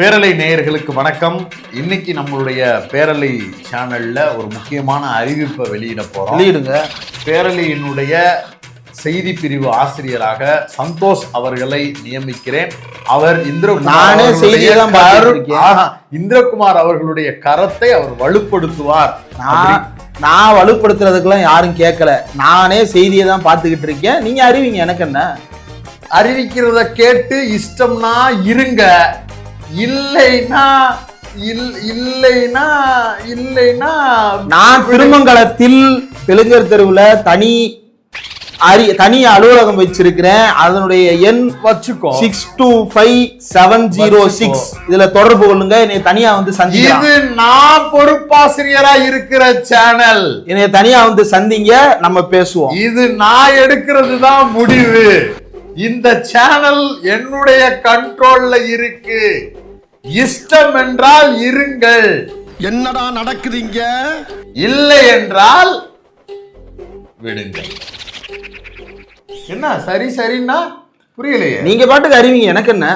பேரலை நேயர்களுக்கு வணக்கம். இன்னைக்கு நம்மளுடைய பேரலை சேனல்ல ஒரு முக்கியமான அறிவிப்பை வெளியிட போறோம். வெளியிடுங்க. பேரலையினுடைய செய்தி பிரிவு ஆசிரியராக சந்தோஷ் அவர்களை நியமிக்கிறேன். அவர் இந்திரகுமார் இருக்கேன். ஆஹா, இந்திரகுமார் அவர்களுடைய கரத்தை அவர் வலுப்படுத்துவார். நான் நான் வலுப்படுத்துறதுக்கெல்லாம் யாரும் கேட்கல. நானே செய்தியை தான் பார்த்துக்கிட்டு இருக்கேன். நீங்க அறிவிங்க எனக்கு என்ன? அறிவிக்கிறத கேட்டு இஷ்டம்னா இருங்க. இல்லைனா இல்- இல்லைனா இல்லைனா நான் திருமங்கலத்தில் தெலுங்கர் தெருவுல தனி அறி தனி அலுவலகம் வச்சிருக்கிறேன். அதனுடைய எண் வச்சுக்கோ. Six two five seven zero six. இதுல தொடர்பு கொள்ளுங்க. என்னை தனியா வந்து சந்திக்கலாம். இது நான் பொறுப்பாசிரியரா இருக்கிற சேனல். என்னை தனியா வந்து சந்திங்க. நம்ம பேசுவோம். இது நான் எடுக்கிறது தான் முடிவு. இந்த சேனல் என்னுடைய கண்ட்ரோல்ல இருக்கு. இஷ்டம் என்றால் இருங்கள். என்னடா நடக்குது இங்க இல்லை என்றால் விடுங்கள். என்ன சரி சரின்னா புரியலையே. நீங்க பாட்டுக்கு அறிவிங்க எனக்கு என்ன?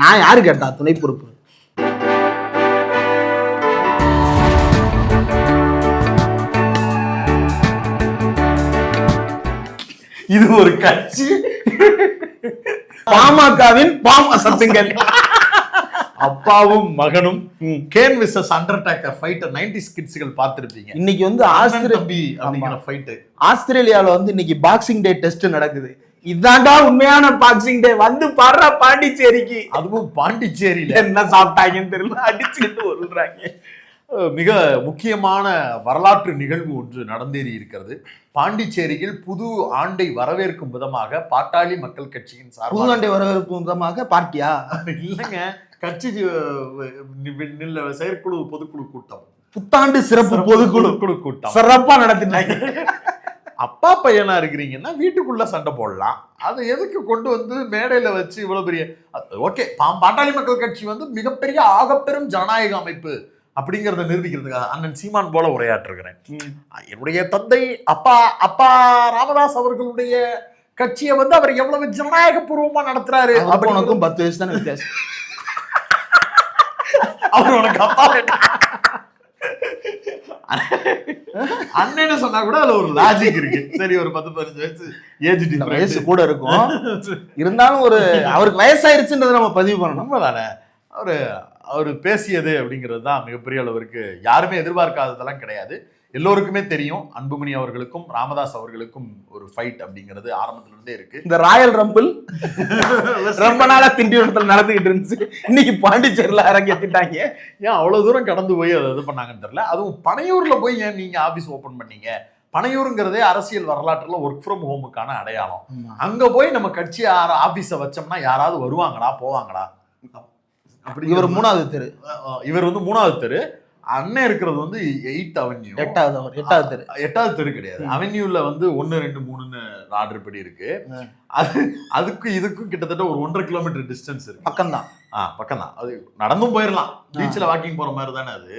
நான் யாரு கேட்டா துணை பொறுப்பு? இது ஒரு கட்சி. பாமகவின் பாம சத்துங்கள். அப்பாவும் மகனும் Kane versus Undertaker fighter ninety கிட்ஸ்கள் பார்த்திருப்பீங்க. இன்னைக்கு வந்து ஆஸ்திரே தம்பி அப்படிங்கிற ஃபைட்டு ஆஸ்திரேலியால வந்து இன்னைக்கு பாக்ஸிங் டே டெஸ்ட் நடக்குது. இதாண்டா உண்மையான பாக்ஸிங் டே வந்து பாடுற பாண்டிச்சேரிக்கு. அதுவும் பாண்டிச்சேரியில. என்ன சாப்பிட்டாங்கன்னு தெரியல. அடிச்சுக்கிட்டு அஹ், மிக முக்கியமான வரலாற்று நிகழ்வு ஒன்று நடந்தேறி இருக்கிறது. பாண்டிச்சேரியில் புது ஆண்டை வரவேற்கும் விதமாக பாட்டாளி மக்கள் கட்சியின் சார்பாக புதுவாண்டை வரவேற்பு விதமாக பார்ட்டியா? இல்லைங்க. கட்சி செயற்குழு பொதுக்குழு கூட்டம். புத்தாண்டு சிறப்பு பொதுக்குழு. பொதுக்குழு கூட்டம். சிறப்பா நடத்தினாங்க. அப்பா பையனா இருக்கிறீங்கன்னா வீட்டுக்குள்ள சண்டை போடலாம். அதை எதுக்கு கொண்டு வந்து மேடையில வச்சு இவ்வளவு பெரிய ஓகே பாட்டாளி மக்கள் கட்சி வந்து மிகப்பெரிய ஆகப்பெரும் ஜனநாயக அமைப்பு அப்படிங்கறத நிரூபிக்கிறதுக்காக அண்ணன் சீமான் போல உரையாற்றுகிறேன். என்னுடைய தந்தை அப்பா அப்பா ராமதாஸ் அவர்களுடைய கட்சியை வந்து அவர் எவ்வளவு ஜனநாயக பூர்வமா நடத்துறாரு அப்ப உனக்கும் பத்து வயசு தானே வித்தியாசம். அவர் உனக்கு அப்பா. அண்ணன்னு சொன்னா கூட அதுல ஒரு லாஜிக் இருக்கு. சரி ஒரு பத்து பதினஞ்சு வயசு ஏஜ் வயசு கூட இருக்கும். இருந்தாலும் ஒரு அவருக்கு வயசாயிருச்சுன்றதை நம்ம பதிவு பண்ணணும். உண்மைதானே? அவரு அவர் பேசியது அப்படிங்கிறது தான் மிகப்பெரிய அளவிற்கு யாருமே எதிர்பார்க்காததெல்லாம் கிடையாது. எல்லோருக்குமே தெரியும். அன்புமணி அவர்களுக்கும் ராமதாஸ் அவர்களுக்கும் ஒரு ஃபைட் அப்படிங்கிறது ஆரம்பத்துல இருந்தே இருக்கு. இந்த ராயல் ரம்பிள் ரொம்ப நாளா திண்டிவனத்துல நடந்துகிட்டு இருந்துச்சு. இன்னைக்கு பாண்டிச்சேரியில அரங்கேத்திட்டாங்க. ஏன் அவ்வளவு தூரம் கடந்து போய் அதை இது பண்ணாங்கன்னு தெரியல. அதுவும் பனையூர்ல போய் ஏன் நீங்க ஆபீஸ் ஓபன் பண்ணீங்க? பனையூருங்கிறதே அரசியல் வரலாற்றுல ஒர்க் ஃப்ரம் ஹோமுக்கான அடையாளம். அங்க போய் நம்ம கட்சி ஆபீஸ வச்சோம்னா யாராவது வருவாங்களா போவாங்களா? அப்படி இவர் மூணாவது தெரு. இவர் வந்து மூணாவது தெரு. அண்ணன் இருக்கிறது வந்து எயித் அவென்யூ. எட்டாவது அவர் எட்டாவது தெரு. எட்டாவது தெரு கிடையாது. ம். அவென்யூல வந்து ஒன்னு ரெண்டு மூணுன்னு ஆர்டர் படி இருக்கு. அது அதுக்கும் இதுக்கும் கிட்டத்தட்ட ஒரு ஒன்றரை கிலோமீட்டர் டிஸ்டன்ஸ் இருக்கு. பக்கம்தான். ஆ பக்கம் தான் அது நடந்தும் போயிடலாம் பீச்சில் வாக்கிங் போற மாதிரி தானே அது.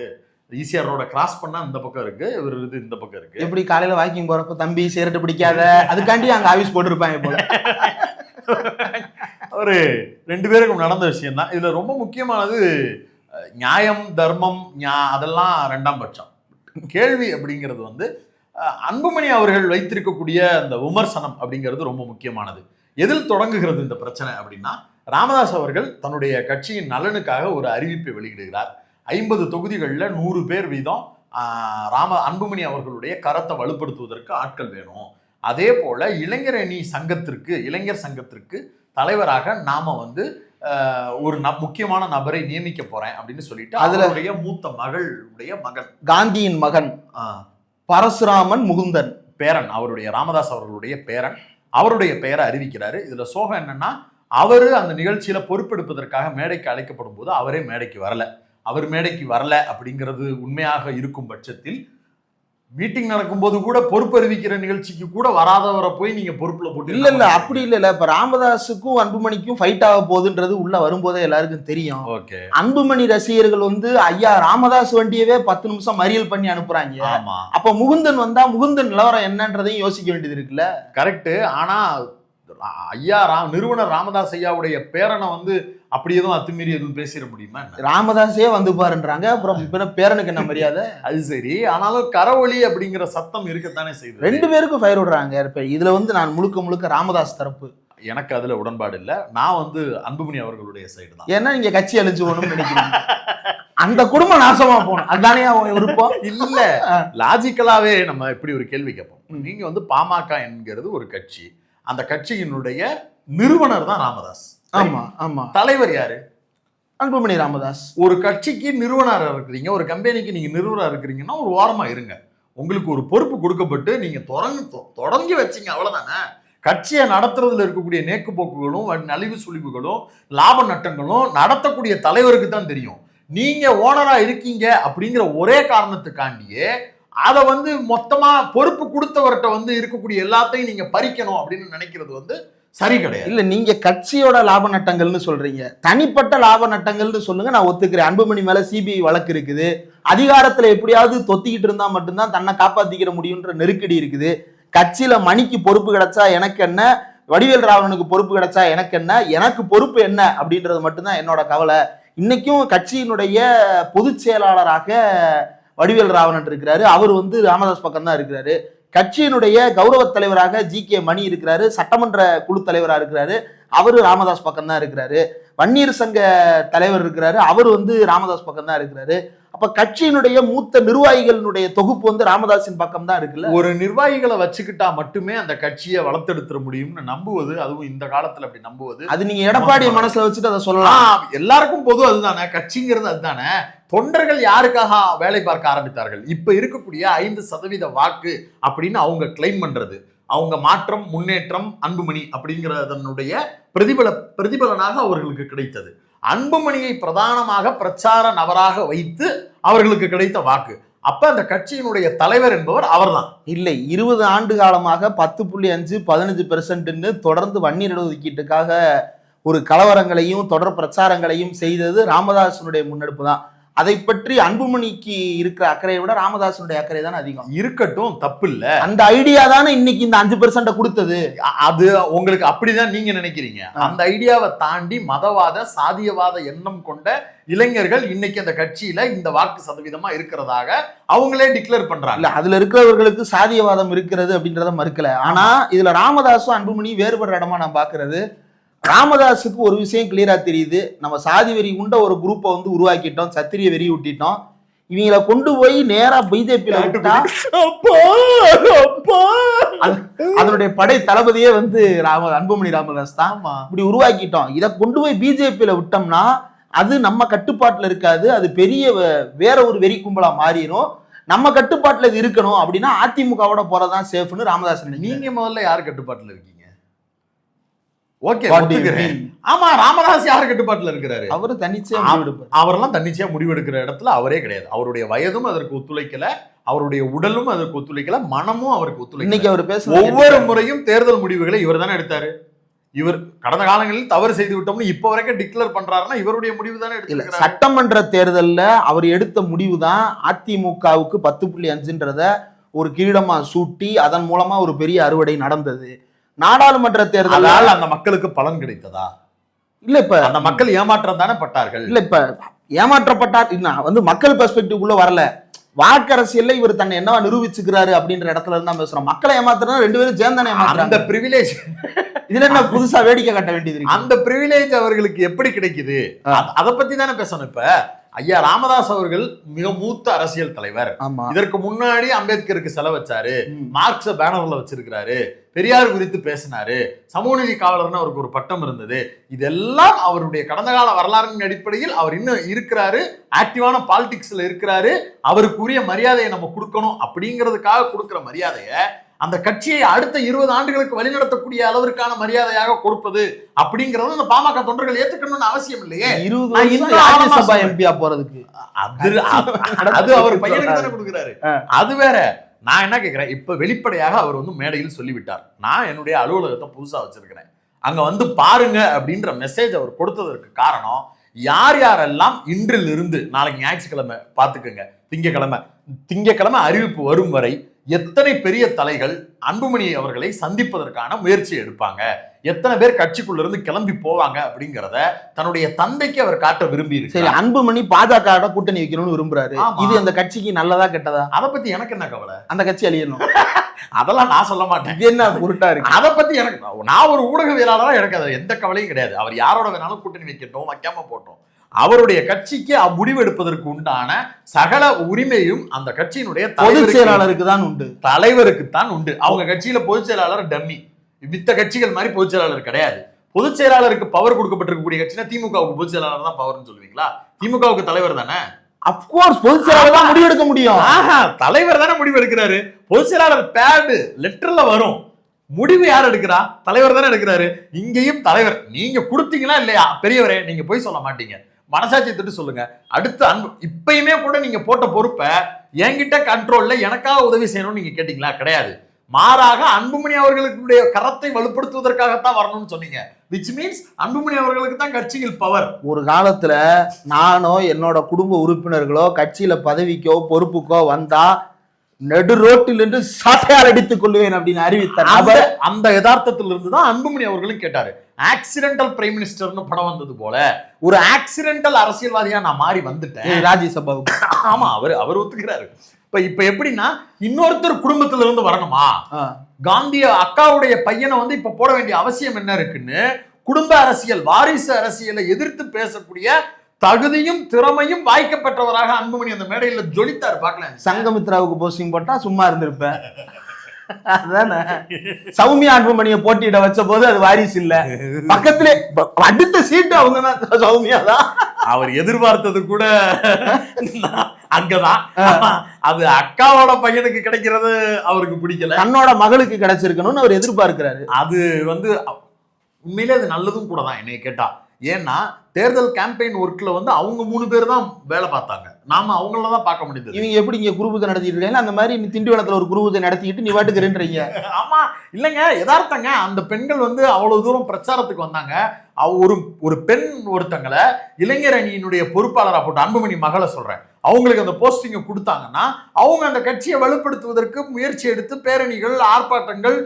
ஈசிஆர் ரோட கிராஸ் பண்ணா இந்த பக்கம் இருக்கு இவர் இது இந்த பக்கம் இருக்கு. எப்படி காலையில வாக்கிங் போறப்ப தம்பி சிகரெட் பிடிக்காத? அதுக்காண்டி அங்க ஆபீஸ் போட்டிருப்பாங்க போல. ஒரு ரெண்டு பேருக்கும் நடந்த விஷயம் தான் இதுல ரொம்ப முக்கியமானது நியாயம் தர்மம் ஞா- அதெல்லாம் ரெண்டாம் பட்சம். கேள்வி அப்படிங்கிறது வந்து அன்புமணி அவர்கள் வைத்திருக்கக்கூடிய அந்த விமர்சனம் அப்படிங்கிறது ரொம்ப முக்கியமானது. எதில் தொடங்குகிறது இந்த பிரச்சனை அப்படின்னா ராமதாஸ் அவர்கள் தன்னுடைய கட்சியின் நலனுக்காக ஒரு அறிவிப்பை வெளியிடுகிறார். ஐம்பது தொகுதிகளில் நூறு பேர் வீதம் ராம அன்புமணி அவர்களுடைய கரத்தை வலுப்படுத்துவதற்கு ஆட்கள் வேணும். அதே போல் இளைஞர் அணி சங்கத்திற்கு இளைஞர் சங்கத்திற்கு தலைவராக நாம் வந்து ஒரு முக்கியமான நபரை நியமிக்க போறேன் அப்படின்னு சொல்லிட்டு அதுல- மூத்த மகளுடைய மகன். காந்தியின் மகன். பரசுராமன் முகுந்தன். பேரன் அவருடைய ராமதாஸ் அவர்களுடைய பேரன். அவருடைய பெயரை அறிவிக்கிறாரு. இதுல சோகம் என்னன்னா அவரு அந்த நிகழ்ச்சியில பொறுப்பெடுப்பதற்காக மேடைக்கு அழைக்கப்படும் போது அவரே மேடைக்கு வரல. அவர் மேடைக்கு வரல அப்படிங்கிறது உண்மையாக இருக்கும் பட்சத்தில் மீட்டிங் நடக்கும்போது கூட பொறுப்பறிவிக்கிற நிகழ்ச்சிக்கு கூட வராதவரை போய் நீங்க பொறுப்புல போட்டு இல்ல இல்ல அப்படி இல்ல இல்ல. இப்ப ராமதாஸுக்கும் அன்புமணிக்கும் ஃபைட் ஆக போகுதுன்றது உள்ள வரும்போதே எல்லாருக்கும் தெரியும். ஓகே. அன்புமணி ரசிகர்கள் வந்து ஐயா ராமதாஸ் வண்டியவே பத்து நிமிஷம் மறியல் பண்ணி அனுப்புறாங்க. அப்ப முகுந்தன் வந்தா முகுந்தன் நிலவரம் என்னன்றதையும் யோசிக்க வேண்டியது இருக்குல்ல? கரெக்ட் ஆனா ஐயா நிறுவனர் ராமதாஸ் ஐயாவுடைய பேரனை வந்து அப்படி எதுவும் அத்துமீறி எதுவும் பேசிட முடியுமா? ராமதாஸே வந்து பாருன்றாங்க. அப்புறம் பேரனுக்கு என்ன மரியாதை? அது சரி. ஆனாலும் கரவொலி அப்படிங்கிற சத்தம் இருக்கத்தானே செய்யுது. ரெண்டு பேருக்கும் ஃபயர் விடுறாங்க. இப்ப இதுல வந்து நான் முழுக்க முழுக்க ராமதாஸ் தரப்பு. எனக்கு அதுல உடன்பாடு இல்ல. நான் வந்து அன்புமணி அவர்களுடைய சைடு தான். ஏன்னா நீங்க கட்சி அழிஞ்சு போகணும்னு நினைக்கிறீங்க. அந்த குடும்பம் நாசமா போகணும். அதுதானே அவன் விருப்பம்? இல்ல. லாஜிக்கலாவே நம்ம இப்படி ஒரு கேள்வி கேட்போம். நீங்க வந்து பாமக என்கிறது ஒரு கட்சி. அந்த கட்சியினுடைய நிறுவனர் தான் ராமதாஸ். ஆமா ஆமா. தலைவர் யாரு? அன்புமணி ராமதாஸ். ஒரு கட்சிக்கு நிறுவனராக இருக்கிறீங்க ஒரு கம்பெனிக்கு நீங்க நிறுவனராக இருக்கிறீங்கன்னா ஒரு ஓரமா இருங்க. உங்களுக்கு ஒரு பொறுப்பு கொடுக்கப்பட்டு நீங்க தொடங்கி தொடங்கி வச்சீங்க அவ்வளவுதானே? கட்சியை நடத்துறதுல இருக்கக்கூடிய நேக்கு போக்குகளும் நலிவு சுழிவுகளும் லாப நட்டங்களும் நடத்தக்கூடிய தலைவருக்கு தான் தெரியும். நீங்க ஓனரா இருக்கீங்க அப்படிங்கிற ஒரே காரணத்துக்காண்டியே அதை வந்து மொத்தமா பொறுப்பு கொடுத்தவர்கிட்ட வந்து இருக்கக்கூடிய எல்லாத்தையும் நீங்க பறிக்கணும் அப்படின்னு நினைக்கிறது வந்து சரி கிடையாது. இல்ல நீங்க கட்சியோட லாப நட்டங்கள்னு சொல்றீங்க. தனிப்பட்ட லாப நட்டங்கள்னு சொல்லுங்க நான் ஒத்துக்கிறேன். அன்புமணி மேல சிபிஐ வழக்கு இருக்குது. அதிகாரத்துல எப்படியாவது தொத்திக்கிட்டு இருந்தா மட்டும்தான் தன்னை காப்பாத்திக்கிற முடியுன்ற நெருக்கடி இருக்குது. கட்சியில மணிக்கு பொறுப்பு கிடைச்சா எனக்கு என்ன? வடிவேல் ராவணனுக்கு பொறுப்பு கிடைச்சா எனக்கு என்ன? எனக்கு பொறுப்பு என்ன? அப்படின்றது மட்டும்தான் என்னோட கவலை. இன்னைக்கும் கட்சியினுடைய பொதுச் செயலாளராக வடிவேல் ராவணன் இருக்கிறாரு. அவர் வந்து ராமதாஸ் பக்கம் தான் இருக்கிறாரு. கட்சியினுடைய கௌரவ தலைவராக ஜி கே மணி இருக்கிறாரு சட்டமன்ற குழு தலைவராக இருக்கிறாரு. அவரு ராமதாஸ் பக்கம் தான் இருக்கிறாரு. வன்னியர் சங்க தலைவர் இருக்கிறாரு. அவர் வந்து ராமதாஸ் பக்கம் தான் இருக்கிறாரு. அப்ப கட்சியினுடைய மூத்த நிர்வாகிகளுடைய தொகுப்பு வந்து ராமதாஸின் பக்கம் தான் இருக்குல்ல? ஒரு நிர்வாகிகளை வச்சுக்கிட்டா மட்டுமே அந்த கட்சியை வளர்த்தெடுத்துட முடியும்னு நம்புவது அதுவும் இந்த காலத்துல அப்படி நம்புவது. அது நீங்க எடப்பாடி மனசுல வச்சுட்டு அதை சொல்லலாம். எல்லாருக்கும் பொது அதுதானே கட்சிங்கிறது அதுதானே. தொண்டர்கள் யாருக்காக வேலை பார்க்க ஆரம்பித்தார்கள்? இப்ப இருக்கக்கூடிய ஐந்து சதவீத வாக்கு அப்படின்னு அவங்க கிளைம் பண்றது. அவங்க மாற்றம் முன்னேற்றம் அன்புமணி அப்படிங்கிறதனுடைய பிரதிபல பிரதிபலனாக அவர்களுக்கு கிடைத்தது. அன்புமணியை பிரதானமாக பிரச்சார நபராக வைத்து அவர்களுக்கு கிடைத்த வாக்கு. அப்ப அந்த கட்சியினுடைய தலைவர் என்பவர் அவர்தான். இல்லை இருபது ஆண்டு காலமாக பத்து புள்ளி அஞ்சு பதினஞ்சு பெர்சன்ட்னு தொடர்ந்து வன்னியர் இடஒதுக்கீட்டுக்காக ஒரு கலவரங்களையும் தொடர் பிரச்சாரங்களையும் செய்தது ராமதாசனுடைய முன்னெடுப்பு தான். அதை பற்றி அன்புமணிக்கு இருக்கிற அக்கறையை விட ராமதாசனுடைய அக்கறை தான் அதிகம். இருக்கட்டும் தப்பு இல்ல அந்த ஐடியா தானே இன்னைக்கு இந்த அஞ்சு பெர்சன்ட கொடுத்தது. அது உங்களுக்கு அப்படிதான் நீங்க நினைக்கிறீங்க. அந்த ஐடியாவை தாண்டி மதவாத சாதியவாத எண்ணம் கொண்ட இளைஞர்கள் இன்னைக்கு அந்த கட்சியில இந்த வாக்கு சதவீதமா இருக்கிறதாக அவங்களே டிக்ளேர் பண்றாங்க. இல்ல அதுல இருக்கிறவர்களுக்கு சாதியவாதம் இருக்கிறது அப்படின்றத மறுக்கல. ஆனா இதுல ராமதாசும் அன்புமணி வேறுபடுற இடமா நான் பாக்குறது. ராமதாஸுக்கு ஒரு விஷயம் கிளியரா தெரியுது. நம்ம சாதி வெறி உண்ட ஒரு குரூப்பை வந்து உருவாக்கிட்டோம். சத்திரிய வெறி விட்டிட்டோம் இவங்களை கொண்டு போய் நேரா பிஜேபியில விட்டா அது- அதனுடைய படை தளபதியே வந்து ராம அன்புமணி ராமதாஸ் தான். இப்படி உருவாக்கிட்டோம். இதை கொண்டு போய் பிஜேபியில விட்டோம்னா அது நம்ம கட்டுப்பாட்டுல இருக்காது. அது பெரிய வேற ஒரு வெறி கும்பலா மாறிடும் நம்ம கட்டுப்பாட்டுல இது இருக்கணும். அப்படின்னா அதிமுகவோட போறதான் சேஃப்னு ராமதாஸ் நீங்க முதல்ல யார் கட்டுப்பாட்டுல இருக்கீங்க? ஓகே? ஆமா ராமதாஸ் யார் கட்டுப்பாட்டுல இருக்கிறாரு? அவரு முடிவெடுப்பார். அவரெல்லாம் தன்னிச்சையா முடிவெடுக்கிற இடத்துல அவரே கிடையாது. அவருடைய வயதும் அதற்கு ஒத்துழைக்கல அவருடைய உடலும் அதற்கு ஒத்துழைக்கல மனமும் அவருக்கு ஒத்துழைக்கல. இன்னைக்கு அவர் பேச ஒவ்வொரு முறையும் தேர்தல் முடிவுகளை இவர் தானே எடுத்தாரு. இவர் கடந்த காலங்களில் தவறு செய்து விட்டோம்னு இப்ப வரைக்கும் டிக்ளேர் பண்றாருன்னா இவருடைய முடிவு தானே எடுத்திருக்கிறாரு. சட்டமன்ற தேர்தல்ல அவர் எடுத்த முடிவு தான் அதிமுகவுக்கு பத்து புள்ளி அஞ்சுன்றத ஒரு கிரீடமா சூட்டி அதன் மூலமா ஒரு பெரிய அறுவடை நடந்தது. நாடாளுமன்ற தேர்தல் அதனால அந்த மக்களுக்கு பலன் கிடைத்ததா? இல்ல இப்ப அந்த மக்கள் ஏமாற்றம் தானே பட்டார்கள்? இல்ல இப்ப ஏமாற்றப்பட்டார். நான் வந்து மக்கள் பெர்ஸ்பெக்டிவ் உள்ள வரல. வாக்கு அரசியல்ல இவர் தன்னை என்னவா நிரூபிச்சுக்கிறாரு அப்படின்ற இடத்துல இருந்து தான் பேசுறோம். மக்களை ஏமாத்துறா ரெண்டு பேரும் சேர்ந்தானே அந்த பிரிவிலேஜ் இதுல என்ன புதுசா வேடிக்கை கட்ட வேண்டியது அந்த பிரிவிலேஜ் அவர்களுக்கு எப்படி கிடைக்குது? அத பத்தி தானே பேசணும் இப்ப. ஐயா ராமதாஸ் அவர்கள் மிக மூத்த அரசியல் தலைவர். இதற்கு முன்னாடி அம்பேத்கருக்கு செலவு வச்சாரு. ம். மார்க்ஸ பேனர்ல வச்சிருக்கிறாரு. பெரியார் குறித்து பேசினாரு. சமூக நீதி காவலர்னு அவருக்கு ஒரு பட்டம் இருந்தது. இதெல்லாம் அவருடைய கடந்த கால வரலாறின் அடிப்படையில் அவர் இன்னும் இருக்கிறாரு. ஆக்டிவான பாலிடிக்ஸ்ல இருக்கிறாரு. அவருக்குரிய மரியாதையை நம்ம கொடுக்கணும் அப்படிங்கிறதுக்காக கொடுக்கிற மரியாதையை அந்த கட்சியை அடுத்த இருபது ஆண்டுகளுக்கு வழிநடத்தக்கூடிய அளவிற்கான மரியாதையாக கொடுப்பது அப்படிங்கறது அந்த பாமக தொண்டர்கள் ஏத்துக்கணும்னு அவசியம் இல்லையே. ராஜ்யசபா. எம்பியா போறதுக்கு. அது அவர் பையனுக்கு தானே கொடுக்குறாரு. அது வேற. நான் என்ன கேக்குறேன்? இப்ப வெளிப்படையாக அவர் வந்து மேடையில் சொல்லிவிட்டார். நான் என்னுடைய அலுவலகத்தை புதுசா வச்சிருக்கிறேன். அங்க வந்து பாருங்க அப்படின்ற மெசேஜ் அவர் கொடுத்ததற்கு காரணம் யார் யாரெல்லாம் இன்றில் இருந்து நாளைக்கு ஞாயிற்றுக்கிழமை பார்த்துக்கோங்க திங்கக்கிழமை திங்கக்கிழமை அறிவிப்பு வரும் வரை எத்தனை பெரிய தலைகள் அன்புமணி அவர்களை சந்திப்பதற்கான முயற்சி எடுப்பாங்க? எத்தனை பேர் கட்சிக்குள்ள இருந்து கிளம்பி போவாங்க அப்படிங்கிறத தன்னுடைய தந்தைக்கு அவர் காட்ட விரும்பி சரி அன்புமணி பாஜக கூட்டணி வைக்கணும்னு விரும்புறாரு. இது அந்த கட்சிக்கு நல்லதா கெட்டதா? அதை பத்தி எனக்கு என்ன கவலை? அந்த கட்சி அழியணும். அதெல்லாம் நான் சொல்ல மாட்டேன். என்ன பொருட்டா இருக்கு? அதை பத்தி எனக்கு நான் ஒரு ஊடகவியலாளரா எனக்கு அது எந்த கவலையும் கிடையாது. அவர் யாரோட வேணாலும் கூட்டணி வைக்கட்டும் வைக்காம போட்டோம். அவருடைய கட்சிக்கு முடிவு எடுப்பதற்கு உண்டான சகல உரிமையும் அந்த கட்சியினுடைய பொதுச் செயலாளருக்கு தான் உண்டு. தலைவருக்கு தான் உண்டு. அவங்க கட்சியில பொதுச் செயலாளர் டம்மி. மித்த கட்சிகள் மாதிரி பொதுச் செயலாளர் கிடையாது. பொதுச் செயலாளருக்கு பவர் கொடுக்கப்பட்டிருக்கக்கூடிய கட்சினா திமுகவுக்கு பொதுச் செயலாளர் தான் பவர்னு சொல்லுவீங்களா? திமுகவுக்கு தலைவர் தானே? அப்கோர்ஸ் பொதுச் செயலாளர் தான் முடிவெடுக்க முடியும். ஆஹா தலைவர் தானே முடிவு எடுக்கிறாரு. பொதுச் செயலாளர் பேடு லெட்டர்ல வரும். முடிவு யார் எடுக்கிறா? தலைவர் தானே எடுக்கிறாரு. இங்கேயும் தலைவர். நீங்க கொடுத்தீங்களா இல்லையா? பெரியவரே நீங்க போய் சொல்ல மாட்டீங்க. மனசாட்சி திட்டு சொல்லுங்க. அடுத்து அன்பு இப்பயுமே கூட நீங்க போட்ட பொறுப்பை என்கிட்ட கண்ட்ரோல்ல எனக்காக உதவி செய்யணும்னு நீங்க கேட்டீங்களா? கிடையாது. மாறாக அன்புமணி அவர்களுடைய கரத்தை வலுப்படுத்துவதற்காகத்தான் வரணும்னு சொன்னீங்க. விச் மீன்ஸ் அன்புமணி அவர்களுக்கு தான் கட்சியில் பவர் ஒரு காலத்துல நானோ என்னோட குடும்ப உறுப்பினர்களோ கட்சியில பதவிக்கோ பொறுப்புக்கோ வந்தா நெடு ரோட்டில் இருந்து சாட்டையால் அடித்துக் கொள்வேன் அப்படின்னு அறிவித்த அந்த நபர் அந்த யதார்த்தத்துல இருந்து தான் அன்புமணி அவர்களும் கேட்டாரு. ஆக்சிடென்டல் பிரைம் மினிஸ்டர்னு படம் வந்தது போல ஒரு ஆக்சிடென்டல் அரசியல்வாதியா நான் மாறி வந்துட்டேன். ராஜ்யசபாவுக்கு. ஆமா அவர் அவர் ஒத்துக்கிறாரு. இப்ப இப்ப எப்படின்னா இன்னொருத்தர் குடும்பத்துல இருந்து வரணுமா. காந்திய அக்காவுடைய பையனை வந்து இப்ப போட வேண்டிய அவசியம் என்ன இருக்குன்னு குடும்ப அரசியல் வாரிசு அரசியலை எதிர்த்து பேசக்கூடிய தகுதியும் திறமையும் வாய்க்கப்பட்டவராக அன்புமணி அந்த மேடையில ஜொலித்தார் பார்க்கலாம் சங்கமித்ராவுக்கு போஸ்டிங் போட்டா சும்மா இருந்திருப்பேன் அதானே? சௌமியா அன்புமணியை போட்டியிட வச்ச போது அது வாரிசு இல்ல. பக்கத்திலே அடுத்த சீட்டு அவங்க தான் சௌமியா தான். அவர் எதிர்பார்த்தது கூட அங்கதான். அது அக்காவோட பையனுக்கு கிடைக்கிறது அவருக்கு பிடிக்கல. தன்னோட மகளுக்கு கிடைச்சிருக்கணும்னு அவர் எதிர்பார்க்கிறாரு. அது வந்து உண்மையிலே அது நல்லதும் கூட தான் என்னைய கேட்டா. ஏன்னா தேர்தல் கேம்பெயின் ஒர்க்கில் வந்து அவங்க மூணு பேர் தான் வேலை பார்த்தாங்க. நாம அவங்கள தான் பார்க்க முடியுது இவங்க எப்படி இங்க குருபூஜை நடத்திட்டு இருக்காங்க? அந்த மாதிரி நீ திண்டிவனத்துல ஒரு குருபூஜை நடத்திக்கிட்டு நீ வாட்டுக்கு இருன்றீங்க ஆமா இல்லைங்க யதார்த்தங்க அந்த பெண்கள் வந்து அவ்வளவு தூரம் பிரச்சாரத்துக்கு வந்தாங்க. அவ ஒரு ஒரு பெண் ஒருத்தங்களை இளைஞர் அணியினுடைய பொறுப்பாளரா போட்டு அன்புமணி மகளை சொல்றேன். அவங்களுக்கு அந்த போஸ்டிங்கை கொடுத்தாங்கன்னா அவங்க அந்த கட்சியை வலுப்படுத்துவதற்கு முயற்சி எடுத்து பேரணிகள் ஆர்ப்பாட்டங்கள்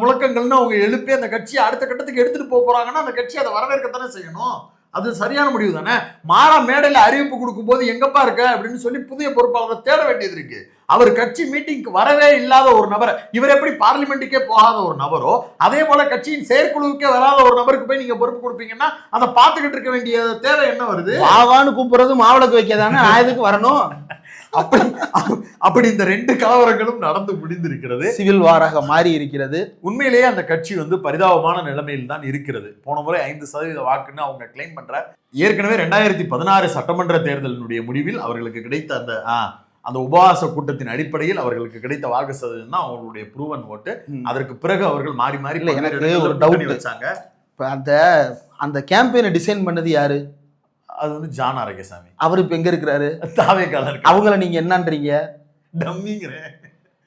முழக்கங்கள்னு அவங்க எழுப்பி அந்த கட்சியை அடுத்த கட்டத்துக்கு எடுத்துட்டு போக போறாங்கன்னா அந்த கட்சி அதை வரவேற்கத்தானே செய்யணும்? அது சரியான முடிவு தானே? மாறா மேடையில் அறிவிப்பு கொடுக்கும்போது எங்கப்பா இருக்க? அப்படின்னு சொல்லி புதிய பொறுப்பாளரை தேட வேண்டியது இருக்கு. அவர் கட்சி மீட்டிங்க்கு வரவே இல்லாத ஒரு நபரை இவர் எப்படி பார்லிமெண்ட்டுக்கே போகாத ஒரு நபரோ அதே போல கட்சியின் செயற்குழுவுக்கே வராத ஒரு நபருக்கு போய் நீங்க பொறுப்பு கொடுப்பீங்கன்னா அதை பார்த்துக்கிட்டு இருக்க வேண்டிய தேவை என்ன வருது? வாவான்னு கூப்பிடுறது மாவிளக்கு வைக்கதானே? நான் எதுக்கு வரணும். அப்படி அப்படி இந்த ரெண்டு கலவரங்களும் நடந்து முடிந்திருக்கிறது. சிவில் வாராக மாறி இருக்கிறது உண்மையிலேயே அந்த கட்சி வந்து பரிதாபமான நிலைமையில் தான் இருக்கிறது. போன முறை ஐந்து சதவீத வாக்குன்னு அவங்க கிளைம் பண்ற ஏற்கனவே ரெண்டாயிரத்தி பதினாறு சட்டமன்ற தேர்தலினுடைய முடிவில் அவர்களுக்கு கிடைத்த அந்த அந்த உபவாச கூட்டத்தின் அடிப்படையில் அவர்களுக்கு கிடைத்த வாக்கு சதவீதம் தான் அவங்களுடைய ப்ரூவன் ஓட்டு. அதற்கு பிறகு அவர்கள் மாறி மாறி எனக்கு ஒரு doubt. வச்சாங்க. இப்ப அந்த அந்த கேம்பெயினை டிசைன் பண்ணது யாரு? அது வந்து ஜான் ஆரோக்கியசாமி. அவர் இப்ப எங்க இருக்கிறாரு? தாவே காலர் அவங்கள நீங்க என்னன்றீங்க? டம்மிங்கிறேன்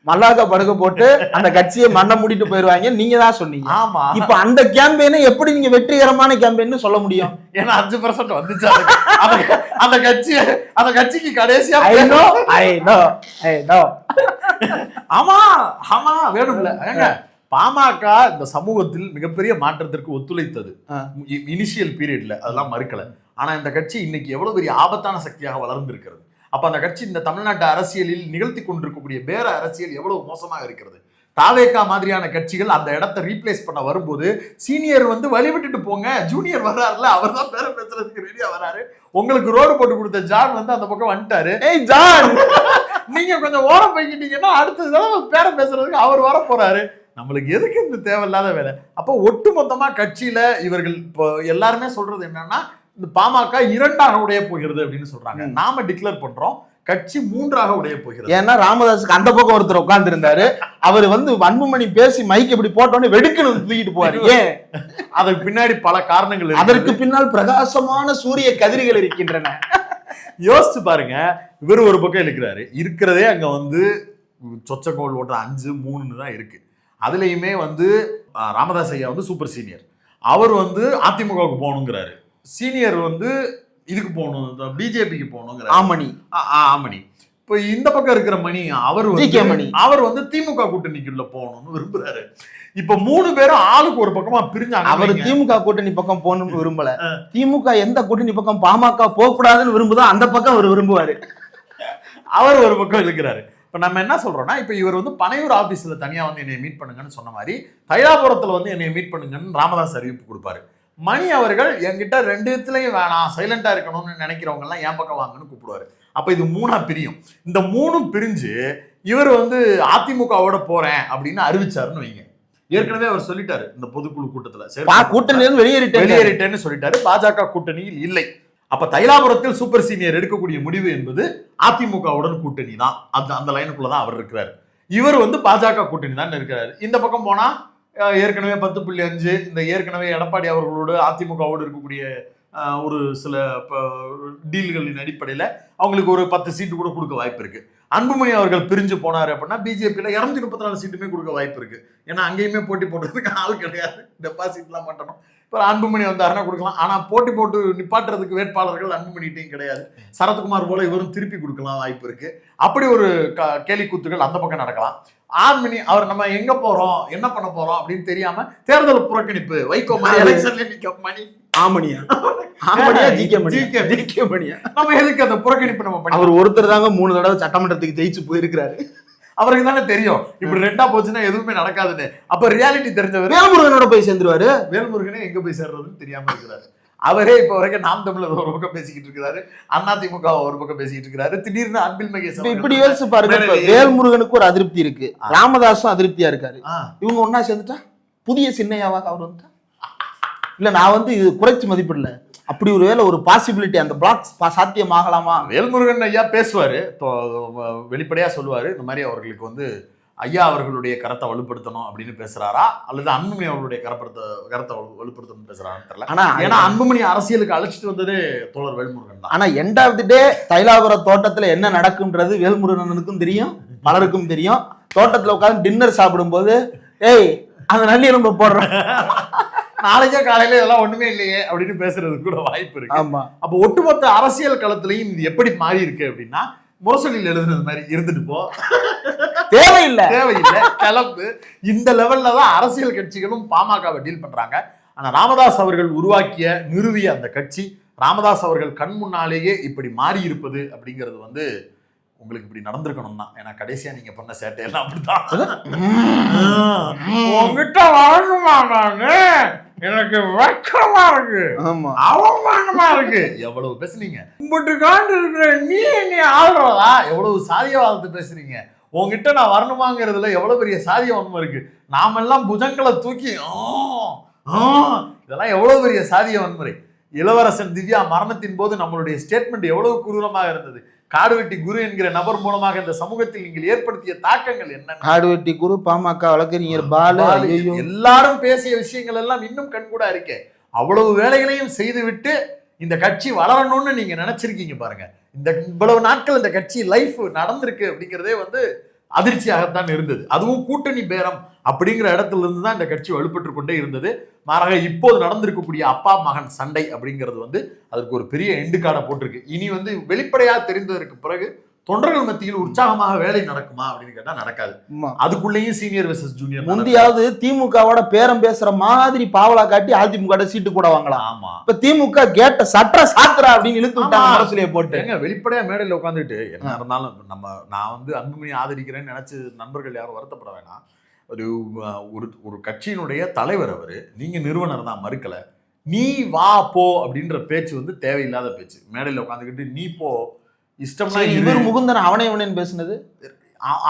மல்லாக்க படுக்க போட்டு அந்த கட்சியை மண்ணை மூடிட்டு போயிருவாங்க. நீங்க தான் சொன்னீங்க. ஆமா. இப்ப அந்த கேம்பெயினை எப்படி நீங்க வெற்றிகரமான கேம்பெயின் சொல்ல முடியும்? ஏன்னா அஞ்சு பர்சன்ட் வந்துச்சு. அந்த- கட்சி அந்த கட்சிக்கு கடைசியா I know I know I know ஆமா ஆமா வேணும்ல. ஏங்க பாமக இந்த சமூகத்தில் மிகப்பெரிய மாற்றத்திற்கு ஒத்துழைத்தது. இனிஷியல் பீரியட்ல அதெல்லாம் மறுக்கல. ஆனா இந்த கட்சி இன்னைக்கு எவ்வளவு பெரிய ஆபத்தான சக்தியாக வளர்ந்திருக்கிறது. அப்ப அந்த கட்சி இந்த தமிழ்நாட்டு அரசியலில் நிகழ்த்தி கொண்டிருக்கக்கூடிய வேற அரசியல் எவ்வளவு மோசமாக இருக்கிறது. தாவேக்கா மாதிரியான கட்சிகள் அந்த இடத்த ரீப்ளேஸ் பண்ண வரும்போது சீனியர் வந்து வழி விட்டுட்டு போங்க ஜூனியர் வர்றாருல அவர் தான் பேர பேசுறதுக்கு ரெடியா வராரு. உங்களுக்கு ரோடு போட்டு கொடுத்த ஜான் வந்து அந்த பக்கம் வந்துட்டாரு. ஏய் ஜான்! நீங்க கொஞ்சம் ஓரம் போய்க்கிட்டீங்கன்னா அடுத்த தடவை பேர பேசுறதுக்கு அவர் வர போறாரு நம்மளுக்கு எதுக்கு இந்த தேவையில்லாத வேலை? அப்போ ஒட்டு மொத்தமா கட்சியில இவர்கள் இப்போ எல்லாருமே சொல்றது என்னன்னா இந்த பாமக இரண்டாக உடைய போகிறது அப்படின்னு சொல்றாங்க. ம். நாம டிக்ளேர் பண்றோம் கட்சி மூன்றாக உடைய போகிறது. ஏன்னா ராமதாஸுக்கு அந்த பக்கம் ஒருத்தர் உட்கார்ந்து இருந்தாரு அவர் வந்து அன்புமணி பேசி மைக் இப்படி போட்டோன்னே வெடுக்கணும் தூக்கிட்டு போவாரு. ஏன்? அதுக்கு பின்னாடி பல காரணங்கள். அதற்கு பின்னால் பிரகாசமான சூரிய கதிர்கள் இருக்கின்றன. யோசிச்சு பாருங்க இவர் ஒரு பக்கம் இருக்கிறாரு இருக்கிறதே அங்க வந்து சொச்சக்கோள் ஓட்டுற அஞ்சு மூணுன்னு தான் இருக்கு. அதுலயுமே வந்து ராமதாஸ் ஐயா வந்து சூப்பர் சீனியர் அவர் வந்து அதிமுகவுக்கு போகணுங்கிறாரு. சீனியர் வந்து இதுக்கு போகணும் பிஜேபிக்கு போகணுங்கிறாரு. ஆமணி. ஆமணி. இப்போ இந்த பக்கம் இருக்கிற மணி அவர் வந்து மணி. அவர் வந்து திமுக கூட்டணிக்குள்ள போகணும்னு விரும்புறாரு. இப்ப மூணு பேரும் ஆளுக்கு ஒரு பக்கமா பிரிஞ்சாங்க அவர். திமுக கூட்டணி பக்கம் போகணும்னு விரும்பல. திமுக எந்த கூட்டணி பக்கம் பாமக போக கூடாதுன்னு விரும்புதோ அந்த பக்கம் அவர் விரும்புவாரு. அவர் ஒரு பக்கம் இருக்கிறாரு. இப்ப நம்ம என்ன சொல்றோம்னா இப்ப இவர் வந்து பனையூர் ஆபீஸ்ல தனியா வந்து என்னை மீட் பண்ணுங்கன்னு சொன்ன மாதிரி தைலாபுரத்துல வந்து என்னை மீட் பண்ணுங்கன்னு ராமதாஸ் அறிவிப்பு கொடுப்பாரு. மணி அவர்கள் என்கிட்ட ரெண்டு இடத்துலயும் வேணாம் சைலண்டா இருக்கணும்னு நினைக்கிறவங்க எல்லாம் என் பக்கம் வாங்கன்னு கூப்பிடுவாரு. அப்ப இது மூணா பிரியும். இந்த மூணும் பிரிஞ்சு இவர் வந்து அதிமுகவோட போறேன் அப்படின்னு அறிவிச்சாருன்னு வைங்க. ஏற்கனவே அவர் சொல்லிட்டாரு இந்த பொதுக்குழு கூட்டத்துல. சரி, பா கூட்டணியில இருந்து வெளியேறிட்டேன் வெளியேறிட்டேன்னு சொல்லிட்டாரு. பாஜக கூட்டணியில் இல்லை. அப்ப தைலாபுரத்தில் சூப்பர் சீனியர் எடுக்கக்கூடிய முடிவு என்பது அதிமுகவுடன் கூட்டணி தான். அந்த அந்த லைனுக்குள்ள தான் அவர் இருக்கிறார். இவர் வந்து பாஜக கூட்டணி தான் இருக்கிறார். இந்த பக்கம் போனா ஏற்கனவே பத்து புள்ளி அஞ்சு இந்த ஏற்கனவே எடப்பாடி அவர்களோடு அதிமுகவோடு இருக்கக்கூடிய ஒரு சில டீல்களின் அடிப்படையில் அவங்களுக்கு ஒரு பத்து சீட்டு கூட கொடுக்க வாய்ப்பு இருக்கு. அன்புமணி அவர்கள் பிரிஞ்சு போனார் அப்படின்னா பிஜேபியில் இரநூத்தி முப்பத்தி நாலு சீட்டுமே கொடுக்க வாய்ப்பு இருக்கு. ஏன்னா அங்கேயுமே போட்டி போடுறதுக்கு ஆள் கிடையாது. டெபாசிட்லாம் பண்ணணும். இப்போ அன்புமணி வந்தாருன்னா கொடுக்கலாம். ஆனால் போட்டி போட்டு நிப்பாட்டுறதுக்கு வேட்பாளர்கள் அன்புமணிட்டையும் கிடையாது. சரத்குமார் போல இவரும் திருப்பி கொடுக்கலாம் வாய்ப்பு இருக்கு. அப்படி ஒரு க கேலி கூத்துகள் அந்த பக்கம் நடக்கலாம். ஆண்மணி அவர் நம்ம எங்க போறோம்? என்ன பண்ண போறோம்? அப்படின்னு தெரியாம தேர்தல் புறக்கணிப்பு. வைகோ மாதிரி எலெக்ஷன்ல நிக்க மணி. ஆமணியா? ஆமணியா ஜி கே மணியா? GK. ஜி கே மணியா? நம்ம எதுக்கு அந்த புறக்கணிப்பு நம்ம பண்ணி அவர் ஒருத்தர் தாங்க மூணு தடவை சட்டமன்றத்துக்கு ஜெயிச்சு போயிருக்கிறாரு. அவருக்கு தானே தெரியும். இப்படி ரெண்டா போச்சுன்னா எதுவுமே நடக்காதுன்னு. அப்ப ரியாலிட்டி தெரிஞ்சவர்? வேல்முருகனோட போய் சேர்ந்துருவாரு. வேல்முருகனே எங்க போய் சேர்றதுன்னு தெரியாம இருக்கிறாரு. அவரே இப்ப வரைக்கும் நாம் தமிழர் ஒரு பக்கம் பேசிக்கிட்டு இருக்கிறாரு. அதிமுக ஒரு பக்கம் பேசிக்கிட்டு இருக்கிறாரு. திடீர்னு அன்பில் மகேஷ் இப்படி யோசிச்சு பாருங்க வேல்முருகனுக்கு ஒரு அதிருப்தி இருக்கு. ஆ. ராமதாஸும் அதிருப்தியா இருக்காரு. இவங்க ஒண்ணா சேர்ந்துட்டா? புதிய சின்னையாவாக அவர் வந்துட்டா? இல்ல நான் வந்து இது குறைச்சு மதிப்பிடல. அப்படி ஒரு வேளை ஒரு பாசிபிலிட்டி அந்த பிளாக் சாத்தியமாகலாமா? வேல்முருகன் ஐயா பேசுவாரு. தொ- வெளிப்படையா சொல்லுவாரு இந்த மாதிரி அவர்களுக்கு வந்து ஐயா அவர்களுடைய கரத்தை வலுப்படுத்தணும் அப்படின்னு பேசுறாரா? அல்லது அன்புமணி அவர்களுடைய கரப்படுத்த கரத்தை வலு- வலுப்படுத்தணும்னு பேசுறாரான்னு தெரியல. ஆனா ஏன்னா அன்புமணி அரசியலுக்கு அழைச்சிட்டு வந்ததே தோழர் வேல்முருகன் தான். ஆனா எண்ட் ஆஃப் தி டே தைலாபுர தோட்டத்துல என்ன நடக்கும்ன்றது வேல்முருகனுக்கும் தெரியும் பலருக்கும் தெரியும். தோட்டத்துல உட்கார்ந்து டின்னர் சாப்பிடும்போது ஏய் அந்த நல்லி நம்ம போடுறோம் நாளைக்கே காலையில இதெல்லாம் ஒண்ணுமே இல்லையே அப்படின்னு பேசுறதுக்கு கூட வாய்ப்பு இருக்கு. ஆமா. அப்ப ஒட்டுமொத்த அரசியல் களத்திலையும் இது எப்படி மாறி இருக்கு அப்படின்னா முரசொலியில் எழுதுனது மாதிரி இருந்துட்டு போ. தேவையில்லை. தேவையில்லை கிளம்பு இந்த லெவல்ல தான் அரசியல் கட்சிகளும் பாமகவை டீல் பண்றாங்க. ஆனா ராமதாஸ் அவர்கள் உருவாக்கிய நிறுவிய அந்த கட்சி ராமதாஸ் அவர்கள் கண் முன்னாலேயே இப்படி மாறி இருப்பது அப்படிங்கிறது வந்து உங்களுக்கு இப்படி நடந்திருக்கணும் தான். ஏன்னா கடைசியா நீங்க பண்ண சேட்டையெல்லாம் அப்படித்தான். உங்ககிட்ட வாழணுமா நானு? எனக்கு வெக்கமா இருக்கு. ஆமா. அவமானமா இருக்கு. எவ்வளவு பேசுனீங்க? கும்பிட்டு காண்டு இருக்கிற நீ நீ ஆள்றதா எவ்வளவு சாதியவாதத்தை பேசுறீங்க? உங்ககிட்ட நான் வரணுமாங்கிறதுல எவ்வளவு பெரிய சாதிய வன்மை இருக்கு? நாமெல்லாம் புஜங்களை தூக்கி ஆ, ஆ, இதெல்லாம் எவ்வளவு பெரிய சாதிய வன்முறை. இளவரசன் திவ்யா மரணத்தின் போது நம்மளுடைய ஸ்டேட்மெண்ட் எவ்வளவு குரூரமாக இருந்தது. காடுவெட்டி குரு என்கிற நபர் மூலமாக இந்த சமூகத்தில் நீங்கள் ஏற்படுத்திய தாக்கங்கள் என்ன? காடுவெட்டி குரு பாமக வழக்கறிஞர் பாலு எல்லாரும் பேசிய விஷயங்கள் எல்லாம் இன்னும் கண்கூடா இருக்கே. அவ்வளவு வேலைகளையும் செய்துவிட்டு இந்த கட்சி வளரணும்னு நீங்க நினைச்சிருக்கீங்க பாருங்க. இந்த இவ்வளவு நாட்கள் இந்த கட்சி லைஃப் நடந்திருக்கு அப்படிங்கிறதே வந்து அதிர்ச்சியாகத்தான் இருந்தது. அதுவும் கூட்டணி பேரம் அப்படிங்கிற இடத்துல இருந்து தான் இந்த கட்சி வலுப்பட்டு கொண்டே இருந்தது. மாறாக இப்போது நடந்திருக்கக்கூடிய அப்பா மகன் சண்டை அப்படிங்கிறது வந்து அதற்கு ஒரு பெரிய எண்டு போட்டிருக்கு. இனி வந்து வெளிப்படையா தெரிந்ததற்கு பிறகு தொண்டர்கள் மத்தியில் உற்சாகமாக வேலை நடக்குமா அப்படின்னு கேட்டா நடக்காது. அதுக்குள்ளேயும் சீனியர் வெர்சஸ் ஜூனியர் முந்தியாவது திமுகவோட பேரம் பேசுற மாதிரி பாவலா காட்டி அதிமுக சீட்டு கூட வாங்கலாம். ஆமா. இப்ப திமுக கேட்ட சட்ட சாத்திரா அப்படின்னு இழுத்து விட்டாங்க ஆமா. முரசொலியை போட்டு. ஏங்க வெளிப்படையா மேடையில் உட்காந்துட்டு என்ன இருந்தாலும் நம்ம நான் வந்து அன்புமணி ஆதரிக்கிறேன்னு நினைச்சு நண்பர்கள் யாரும் வருத்தப்பட வேணாம். ஒரு ஒரு ஒரு கட்சியினுடைய தலைவர் அவர் நீங்க நிறுவனர் தான் மறுக்கல. நீ வா போ அப்படின்ற பேச்சு வந்து தேவையில்லாத பேச்சு. மேடையில் உட்காந்துக்கிட்டு நீ போ இஷ்டம்னா. இவர் முகுந்தன் அவனே அவனேன்னு பேசுனது?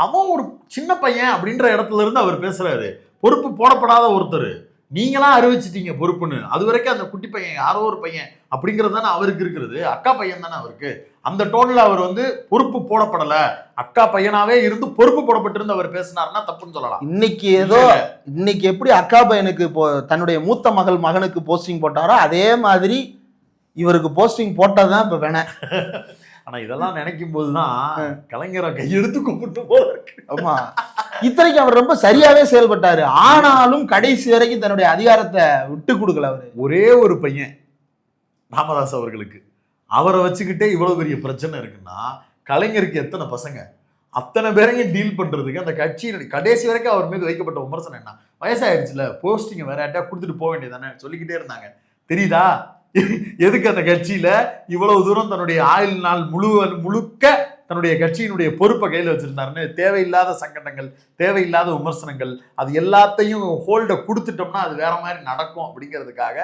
அவன் ஒரு சின்ன பையன் அப்படின்ற இடத்துல இருந்து அவர் பேசுறாரு. பொறுப்பு போடப்படாத ஒருத்தர். நீங்களா அறிவிச்சிட்டீங்க பொறுப்புன்னு. அது வரைக்கும் அந்த குட்டி பையன் யாரோ ஒரு பையன் அப்படிங்கிறது தானே அவருக்கு இருக்கிறது அக்கா பையன் தானே அவருக்கு. அந்த டோன்ல அவர் வந்து பொறுப்பு போடப்படல. அக்கா பையனாவே இருந்து பொறுப்பு போடப்பட்டிருந்து அவர் பேசினாருன்னா தப்புன்னு சொல்லலாம். இன்னைக்கு ஏதோ இன்னைக்கு எப்படி அக்கா பையனுக்கு இப்போ தன்னுடைய மூத்த மகள் மகனுக்கு போஸ்டிங் போட்டாரோ அதே மாதிரி இவருக்கு போஸ்டிங் போட்டதுதான் இப்ப வேணாம் ஆனா இதெல்லாம் நினைக்கும் போதுதான் கலைஞரை கையெடுத்து கும்பிட்டு போல இருக்கு. ஆமா. இத்தனைக்கு அவர் ரொம்ப சரியாவே செயல்பட்டாரு. ஆனாலும் கடைசி வரைக்கும் தன்னுடைய அதிகாரத்தை விட்டு கொடுக்கல அவரு. ஒரே ஒரு பையன் ராமதாஸ் அவர்களுக்கு. அவரை வச்சுக்கிட்டே இவ்வளவு பெரிய பிரச்சனை இருக்குன்னா கலைஞருக்கு எத்தனை பசங்க? அத்தனை பேரையும் டீல் பண்றதுக்கு அந்த கட்சியினுடைய கடைசி வரைக்கும் அவர் மீது வைக்கப்பட்ட விமர்சனம் என்ன? வயசாயிருச்சுல போஸ்டிங் வேற யார்ட்டா கொடுத்துட்டு போக வேண்டியதானே சொல்லிக்கிட்டே இருந்தாங்க. தெரியுதா? எதுக்கு அந்த கட்சியில? இவ்வளவு தூரம் தன்னுடைய ஆயுள் நாள் முழு முழுக்க தன்னுடைய கட்சியினுடைய பொறுப்பை கையில் வச்சிருந்தாருன்னு தேவையில்லாத சங்கடங்கள் தேவையில்லாத விமர்சனங்கள் அது எல்லாத்தையும் ஹோல்டை கொடுத்துட்டோம்னா அது வேற மாதிரி நடக்கும் அப்படிங்கிறதுக்காக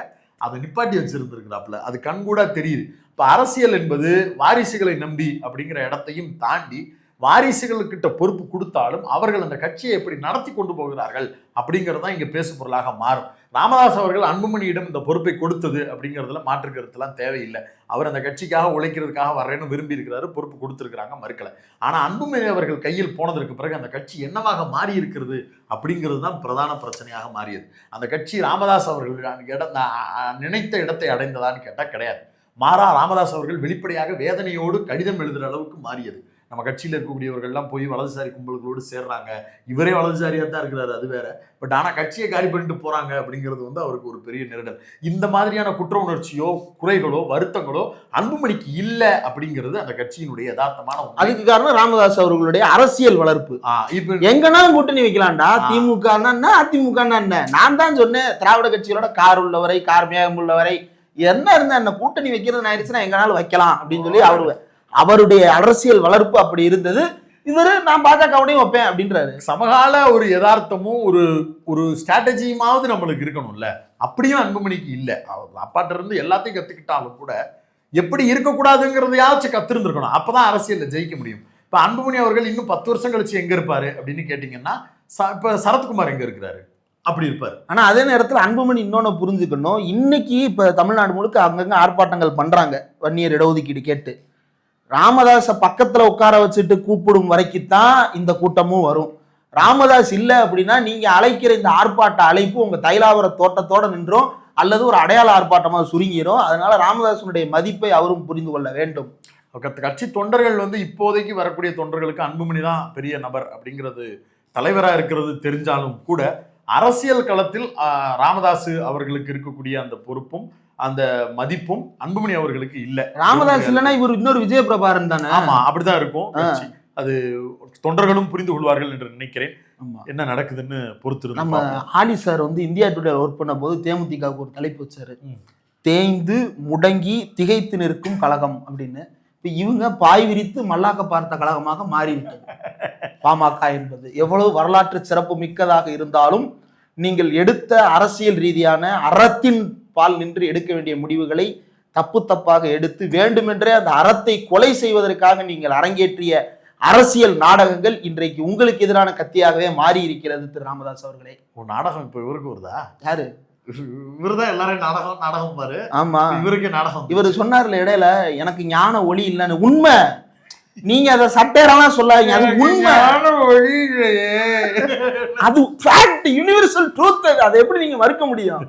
அதை நிப்பாட்டி வச்சிருந்திருக்கிறாப்புல. அது கண்கூடா தெரியுது. இப்போ அரசியல் என்பது வாரிசுகளை நம்பி அப்படிங்கிற இடத்தையும் தாண்டி வாரிசுகளுக்கிட்ட பொறுப்பு கொடுத்தாலும் அவர்கள் அந்த கட்சியை எப்படி நடத்தி கொண்டு போகிறார்கள் அப்படிங்கிறது தான் இங்கே பேசு பொருளாக மாறும். ராமதாஸ் அவர்கள் அன்புமணியிடம் இந்த பொறுப்பை கொடுத்தது அப்படிங்கிறதுல மாற்று கருத்துலாம் தேவையில்லை. அவர் அந்த கட்சிக்காக உழைக்கிறதுக்காக வர்றேன்னு விரும்பி இருக்கிறாரு பொறுப்பு கொடுத்துருக்குறாங்க மறுக்கல. ஆனால் அன்புமணி அவர்கள் கையில் போனதற்கு பிறகு அந்த கட்சி என்னவாக மாறி இருக்கிறது அப்படிங்கிறது தான் பிரதான பிரச்சனையாக மாறியது. அந்த கட்சி ராமதாஸ் அவர்கள் இடம் நினைத்த இடத்தை அடைந்ததான்னு கேட்டால் கிடையாது. மாறா ராமதாஸ் அவர்கள் வெளிப்படையாக வேதனையோடு கடிதம் எழுதுகிற அளவுக்கு மாறியது. நம்ம கட்சியில் இருக்கக்கூடியவர்கள்லாம் போய் வலதுசாரி கும்பல்களோடு சேர்றாங்க. இவரே வலதுசாரியாக தான் இருக்கிறாரு அது வேற. பட் ஆனால் கட்சியை காலி பண்ணிட்டு போறாங்க அப்படிங்கிறது வந்து அவருக்கு ஒரு பெரிய நெருடல். இந்த மாதிரியான குற்ற உணர்ச்சியோ குறைகளோ வருத்தங்களோ அன்புமணிக்கு இல்லை அப்படிங்கிறது அந்த கட்சியினுடைய யதார்த்தமான. அதுக்கு காரணம் ராமதாஸ் அவர்களுடைய அரசியல் வளர்ப்பு. இப்ப எங்கனாலும் கூட்டணி வைக்கலாம்டா. திமுக என்ன அதிமுக என்ன? நான் தான் சொன்னேன் திராவிட கட்சிகளோட கார் உள்ளவரை கார் மேகம் உள்ளவரை என்ன இருந்தா என்ன கூட்டணி வைக்கிறது ஆயிடுச்சுன்னா எங்கனாலும் வைக்கலாம் அப்படின்னு சொல்லி அவரு அவருடைய அரசியல் வளர்ப்பு அப்படி இருந்தது. இவரு நான் பாஜகவுடையும் வைப்பேன் அப்படின்றாரு. சமகால ஒரு யதார்த்தமும் ஒரு ஒரு ஸ்ட்ராட்டஜியுமாவது நம்மளுக்கு இருக்கணும்ல. அப்படியும் அன்புமணிக்கு இல்லை. அவர் அப்பாட்ட இருந்து எல்லாத்தையும் கத்துக்கிட்டாலும் கூட எப்படி இருக்கக்கூடாதுங்கிறதையாச்சும் கத்திருந்திருக்கணும். அப்பதான் அரசியல்ல ஜெயிக்க முடியும். இப்ப அன்புமணி அவர்கள் இன்னும் பத்து வருஷம் கழிச்சு எங்க இருப்பாரு அப்படின்னு கேட்டீங்கன்னா ச- இப்ப சரத்குமார் எங்க இருக்கிறாரு? அப்படி இருப்பாரு. ஆனா அதே நேரத்துல அன்புமணி இன்னொன்னு புரிஞ்சுக்கணும். இன்னைக்கு இப்ப தமிழ்நாடு முழுக்க அங்கங்க ஆர்ப்பாட்டங்கள் பண்றாங்க. வன்னியர் இடஒதுக்கீடு கேட்டு. ராமதாஸ பக்கத்துல உட்கார வச்சுட்டு கூப்பிடும் வரைக்கும் தான் இந்த கூட்டமும் வரும். ராமதாஸ் இல்லை அப்படின்னா நீங்க அழைக்கிற இந்த ஆர்ப்பாட்ட அழைப்பு உங்க தைலாவர தோட்டத்தோட நின்றோம். அல்லது ஒரு அடையாள ஆர்ப்பாட்டமாக சுருங்கிரும். அதனால ராமதாசனுடைய மதிப்பை அவரும் புரிந்து கொள்ள வேண்டும். கட்சி தொண்டர்கள் வந்து இப்போதைக்கு வரக்கூடிய தொண்டர்களுக்கு அன்புமணி தான் பெரிய நபர் அப்படிங்கிறது தலைவராக இருக்கிறது தெரிஞ்சாலும் கூட அரசியல் களத்தில் ராமதாசு ராமதாஸ் அவர்களுக்கு இருக்கக்கூடிய அந்த பொறுப்பும் அந்த மதிப்பும் அன்புமணி அவர்களுக்கு இல்லை. ராமதாஸ் இல்லைன்னா இவர் இன்னொரு விஜய பிரபாரன் தானே? ஆமா அப்படிதான் இருக்கும். அது தொண்டர்களும் புரிந்து கொள்வார்கள் என்று நினைக்கிறேன். என்ன நடக்குதுன்னு பொறுத்திருந்து நம்ம. ஆலி சார் வந்து இந்தியா டுடே ஒர்க் பண்ணும்போது தேமுதிகவுக்கு ஒரு தலைப்பு வச்சாரு. தேய்ந்து முடங்கி திகைத்து நிற்கும் கழகம் அப்படின்னு. இப்ப இவங்க பாய் விரித்து மல்லாக்க பார்த்த கழகமாக மாறிவிட்டது. பாமக என்பது. எவ்வளவு வரலாற்று சிறப்பு மிக்கதாக இருந்தாலும் நீங்கள் எடுத்த அரசியல் ரீதியான அறத்தின் பால் நின்று எடுக்க வேண்டிய முடிவுகளை தப்பு தப்பாக எடுத்து வேண்டுமென்றே அந்த அறத்தை கொலை செய்வதற்காக நீங்கள் அரங்கேற்றிய அரசியல் நாடகங்கள் இன்றைக்கு உங்களுக்கு எதிரான கத்தியாகவே மாறி இருக்கிறது திரு ராமதாஸ் அவர்களே. ஓ, நாடகம் இப்ப இவருக்கு வருதா? யாரு? இவருதான் எல்லாரும் நாடகம் நாடகம் பாரு. ஆமா. இவருக்கே நாடகம். இவர் சொன்னார்ல இடையில எனக்கு ஞான ஒளி இல்லைன்னு. உண்மை. நீங்க அதை சட்டையெல்லாம் சொல்லாதீங்க. அது உண்மை. அது ஃபேக்ட் யுனிவர்சல் ட்ரூத் அதை எப்படி நீங்க மறுக்க முடியும்?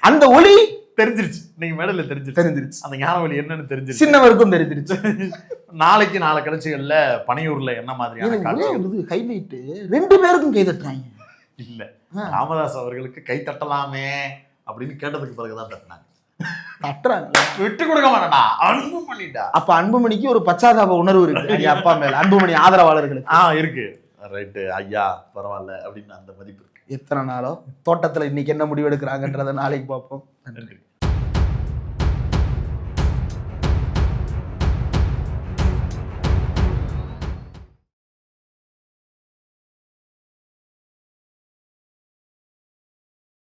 அந்த ஒளி தெரிஞ்சிருச்சு. நீங்க மேடல தெரிஞ்சிருச்சு. தெரிஞ்சிருச்சு. அந்த ஞான ஒளி என்னன்னு தெரிஞ்சிருச்சு. சின்னவருக்கும் தெரிஞ்சிருச்சு. நாளைக்கு நாளை கழிச்சுகள்ல பனையூர்ல என்ன மாதிரியான காட்சிகள்? ஹைலைட் ரெண்டு பேருக்கும் கை தட்டுறாங்க. இல்ல. ராமதாஸ் அவர்களுக்கு கை தட்டலாமே அப்படின்னு கேட்டதுக்கு பிறகுதான் தட்டினாங்க. விட்டு கொடுக்க மாட்டா அன்பு பண்ணிட்டா அப்ப அன்புமணிக்கு ஒரு பச்சாதாப உணர்வு இருக்கு. அப்பா மேல. அன்புமணி ஆதரவாளர்களுக்கு. ஆ இருக்கு. ரைட்டு. ஐயா பரவாயில்ல அப்படின்னு அந்த மதிப்பு இருக்கு. எத்தனை நாளோ? தோட்டத்தில் இன்னைக்கு என்ன முடிவு எடுக்கிறாங்கன்றதை நாளைக்கு பார்ப்போம். நன்றி.